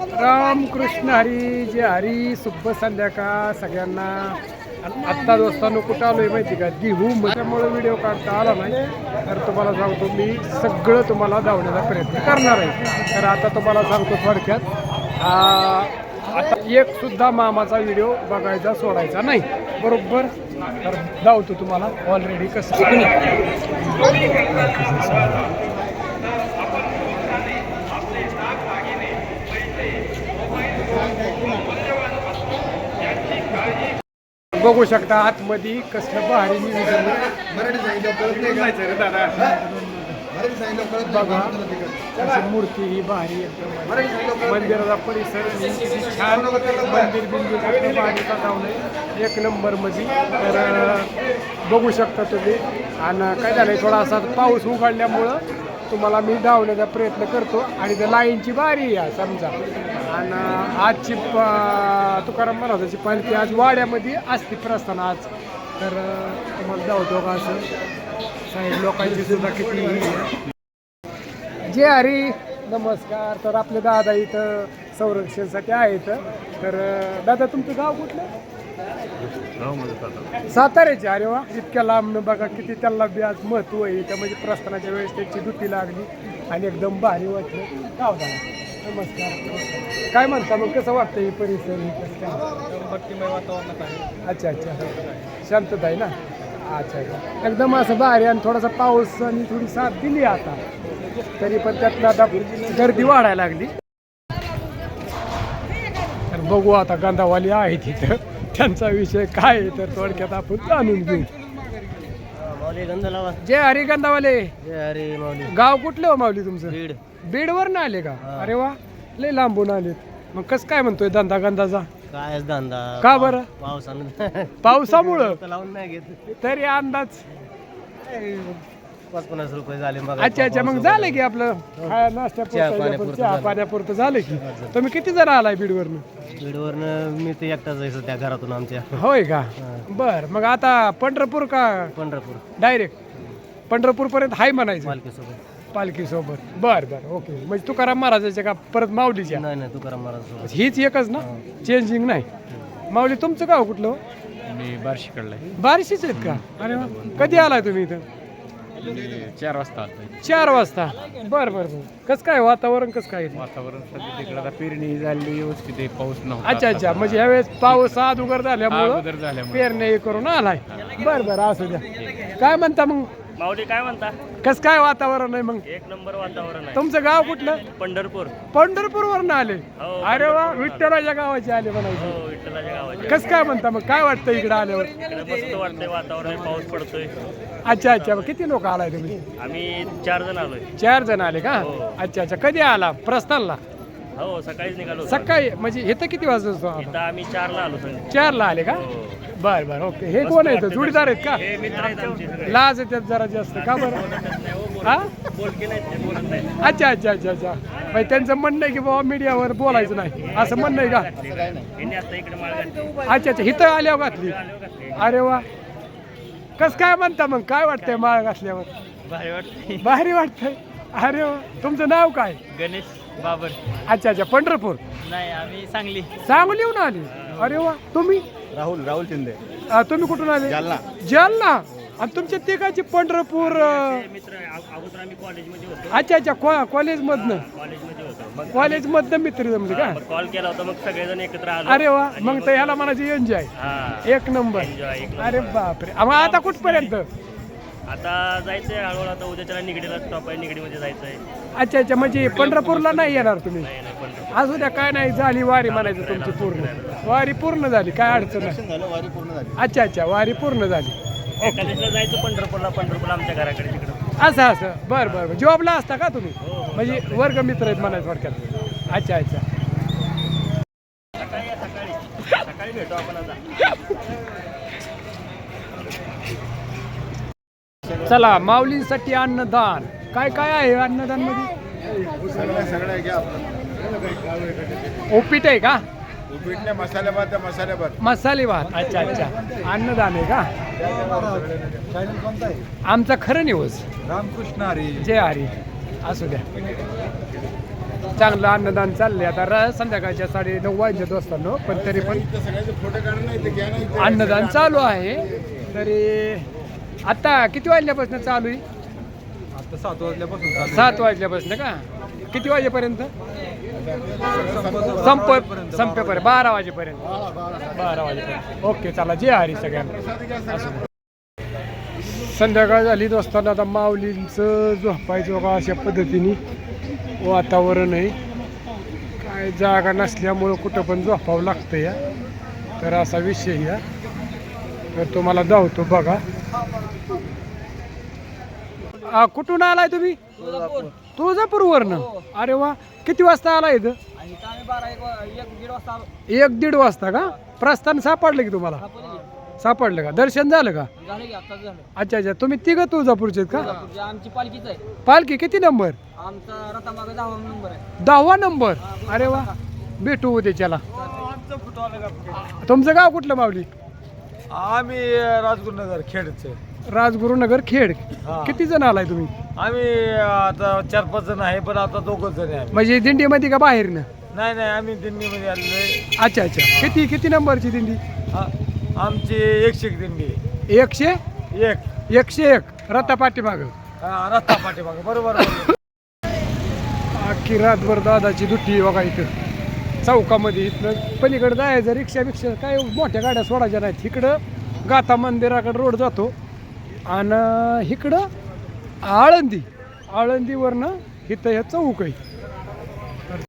रामकृष्ण हरी जे हरी. शुभ संध्याकाळ सगळ्यांना. आत्ता दोस्तांनो कुठं आलोय माहिती का? दिहू त्यामुळे व्हिडिओ काढता आला नाही. तर तुम्हाला सांगतो मी सगळं तुम्हाला धावण्याचा प्रयत्न करणार आहे. तर आता तुम्हाला सांगतो थोडक्यात आता एक सुद्धा मामाचा व्हिडिओ बघायचा सोडायचा नाही. बरोबर? तर धावतो तुम्हाला ऑलरेडी कसं. बघू शकता आतमध्ये कसलं भारी आहे. बघा मूर्ती ही भारी नाही. मंदिराचा परिसर छान मंदिर बिंदू बाजूचा लावलंय एक नंबरमध्ये तर बघू शकता तुम्ही. आणि काय झालंय थोडासा पाऊस उघडल्यामुळं तुम्हाला मी धावण्याचा प्रयत्न करतो. आणि त्या लाईनची बारी आहे समजा. आणि आजची प- तुकाराम महाराजाची पालखी आज वाड्यामध्ये असते प्रस्थान आज. तर तुम्हाला धावतो का असं? साहेब लोकांची सुद्धा किती जे हरी. नमस्कार. तर आपले दादा इथं संरक्षणसाठी आहेत. तर दादा तुमचं गाव कुठलं? साताऱ्याचे अरे वा इतक्या लांब बघा किती त्याला आज महत्त्व आहे. त्या म्हणजे प्रस्थानाच्या वेळेस त्यांची दुटी लागली आणि एकदम भारी वाटलं. गाव दादा नमस्कार. काय म्हणता मग? कसं वाटतं हे परिसर? कसं काय भक्तिमय वातावरणात आहे. अच्छा अच्छा. शांतता आहे ना? अच्छा अच्छा. एकदम असं भारी आणि थोडासा पाऊस आणि थोडी साथ दिली आता. तरी पण त्यातनं आता गर्दी वाढायला लागली. तर बघू आता गंधावाली आहे तिथं. त्यांचा विषय काय आहे तर थोडक्यात आपण जाणून घेऊ. जय हरी गंधावाले जय हरी माऊली गाव कुठलं हो माऊली तुमचं? बीड. बीडवर ना आले का. अरे वा लय लांबून आलेत. मग कसं काय म्हणतोय धंदा गंधाचा? काय धंदा? का बरं? पावसानं पावसामुळं? लावून नाही घेत. तरी अंदाज. पाच पन्नास रुपये झाले मग अच्छा अच्छा मग झालं की आपलं? खाया नाश्त्या चहा पुरतं, पाण्यापुरतं चहा झालं. पाण्यापुरतं झालं की? तुम्ही किती जण आलाय बीडवरनं? बीडवरनं मी ते एकटाच आहे सध्या घरातून आमच्या. होय का? हा. बर मग आता पंढरपूर का? पंढरपूर. डायरेक्ट. पंढरपूर पर्यंत हाय म्हणायचं. पालखीसोबत. पालखी सोबत बर बर ओके. म्हणजे तुकाराम महाराजाच्या का परत माऊलीच्या? नाही नाही तुकाराम महाराज सोबत हीच एकच ना? चेंजिंग नाही. माऊली तुमचं गाव कुठलं? हो? मी बार्शी कडलाय बार्शीच आहेत का? अरे वा. कधी आलाय तुम्ही इथं? चार वाजता चार वाजता? बर बर बर. कसं काय वातावरण कसं काय? वातावरण सध्या तिकडे आता पेरणी झाली व्यवस्थित आहे, पाऊस नव्हता अच्छा अच्छा. म्हणजे ह्यावेळेस पाऊस अगोदर झाल्यामुळं अगोदर झाल्यामुळे. पेरणे करून आलाय. बर बर असू द्या. काय म्हणता मग? माऊली काय म्हणता? कस काय वातावरण आहे मग? एक नंबर वातावरण आहे. तुमचं गाव कुठलं? पंढरपूर. पंढरपूर वरून आले. हो, अरे वा विठ्ठलाच्या गावाचे आले म्हणायचे. हो विठ्ठलाच्या गावाचे. कस काय म्हणता मग? काय वाटतं इकडे आल्यावर? इकडे मस्त वाटतंय वातावरण पाऊस पडतोय. अच्छा अच्छा. किती लोक आलाय तुम्ही? आम्ही चार जण आलोय. चार जण आले का? हो. अच्छा अच्छा. कधी आला? प्रस्थानला? हो सकाळीच निघालो होतो. सकाळी? म्हणजे इथं किती वाजता? इथं आम्ही चारला आलो चारला आले का? हो. बर बर. ओके. हे कोण आहेत? जोडीदार आहेत का? हे मित्र आहेत आमचे सगळे. लाज येतात जरा जास्त. का बरं? हा बोलके नाहीत ते बोलत नाहीत. अच्छा अच्छा अच्छा अच्छा. म्हणजे त्यांचं म्हणणं आहे की बाबा मीडियावर बोलायचं नाही. असं म्हणणं आहे का? यांनी आता इकडे माळ घातली. अच्छा अच्छा. इथं आल्यावर घातली. अरे वा. कस काय म्हणता मग? काय वाटतंय माळ घातल्यावर भारी वाटते भारी वाटतंय? अरे वा. तुमचं नाव काय? गणेश बाबर. अच्छा अच्छा. पंढरपूर? नाही आम्ही सांगली. सांगलीहून आले? अरे वा. तुम्ही? राहुल राहुल शिंदे. अ, तुम्ही कुठून आले? जालना. जालना. आणि तुमच्या तिघाची पंढरपूर अ, मित्र अग- अगोदर आम्ही कॉलेजमध्ये होतो. अच्छा अच्छा. कॉ कॉलेजमधनं कॉलेजमध्ये होतो मग कॉलेजमधनं मित्र जमले का? कॉल केला होता मग सगळेजण एकत्र आलो. अरे वा मग तर ह्याला म्हणायचं एन्जॉय हा एक नंबर अरे बापरे. मग आता कुठपर्यंत? आता जायचंय हळूहळू आता उद्याच्याला निगडीला स्टॉप आहे निगडीमध्ये जायचंय. अच्छा अच्छा म्हणजे पंढरपूरला नाही येणार तुम्ही? नाही नाही पंढरपूर. असू द्या काय नाही झाली वारी म्हणायचं तुमची पूर्ण. वारी पूर्ण झाली काय अडचण नाही. दर्शन झालं वारी पूर्ण झाली. अच्छा अच्छा वारी पूर्ण झाली. जायचं पंढरपूरला पंढरपूरला आमच्या घराकडे तिकडं. असं असं. बरं बरं बरं. जॉबला असता का तुम्ही? म्हणजे वर्ग मित्र आहेत म्हणायचं थोडक्यात. अच्छा अच्छा. सकाळी या, सकाळी सकाळी भेटू आपण आता चला माऊलींसाठी अन्नदान. काय काय आहे अन्नदानमध्ये ओपीट आहे का? मसाले भात. मसाले भात मसाले भात अच्छा अच्छा. अन्नदान आहे का? चॅनल कोणता आहे आमचा खरं न्यूज रामकृष्ण हरी. जय हरी. असू द्या. चांगलं अन्नदान चाललंय. आता र संध्याकाळच्या साडे नऊ वाजता पण तरी पण अन्नदान चालू आहे. तरी आता किती वाजल्यापासून चालू आहे? आता सात वाजल्यापासून सात वाजल्यापासून का? किती वाजेपर्यंत? संप संपेपर्यंत. बारा वाजेपर्यंत. बारा वाजेपर्यंत. ओके चला. जे हरी सगळ्यांना. संध्याकाळ झाली असताना आता माऊलींचं झोपायचं बघा अशा पद्धतीने वातावरण आहे. काय जागा नसल्यामुळं कुठं पण झोपावं लागतं या. तर असा विषय या. तर तुम्हाला धावतो बघा. आ, कुठून आलाय तुम्ही? तुळजापूरवरनं? अरे वा. किती वाजता आला इथं? एक दीड वाजता का? प्रस्थान सापडलं की तुम्हाला? सापडलं का? दर्शन झालं का? झालं की आता झालं. अच्छा अच्छा. तुम्ही तिघं तुळजापूरचे आहेत का? जे आमची पालखीच आहे. पालखी किती नंबर? आमचा रथामागे दहावा नंबर आहे. दहावा नंबर? अरे वा. भेटू उद्याच्याला तुमचं गाव कुठलं माऊली? आम्ही राजगुरुनगर खेडचे राजगुरुनगर खेड. हा. किती जण आलाय तुम्ही? आम्ही आता चार पाच जण आहे पण आता दोघच जण आहे म्हणजे दिंडीमध्ये का बाहेरनं? नाही नाही आम्ही दिंडीमध्ये आलेलो अच्छा अच्छा. किती किती नंबरची दिंडी? आहे आमची एकशे एक दिंडी. आहे. एकशे? एक. एकशे एक. रथा पाठीमाग. हा, रस्ता पाठीमागं. बरोबर. अख्खी रातभर दादाची दुट्टी बघा इथं. चौकामध्ये इथनं पलीकडे जायचं रिक्षा बिक्षा काय मोठ्या गाड्या सोडायच्या नाहीत. इकडं गाथा मंदिराकडे रोड जातो आणि इकडं आळंदी. आळंदीवरनं इथं हे चौक आहे.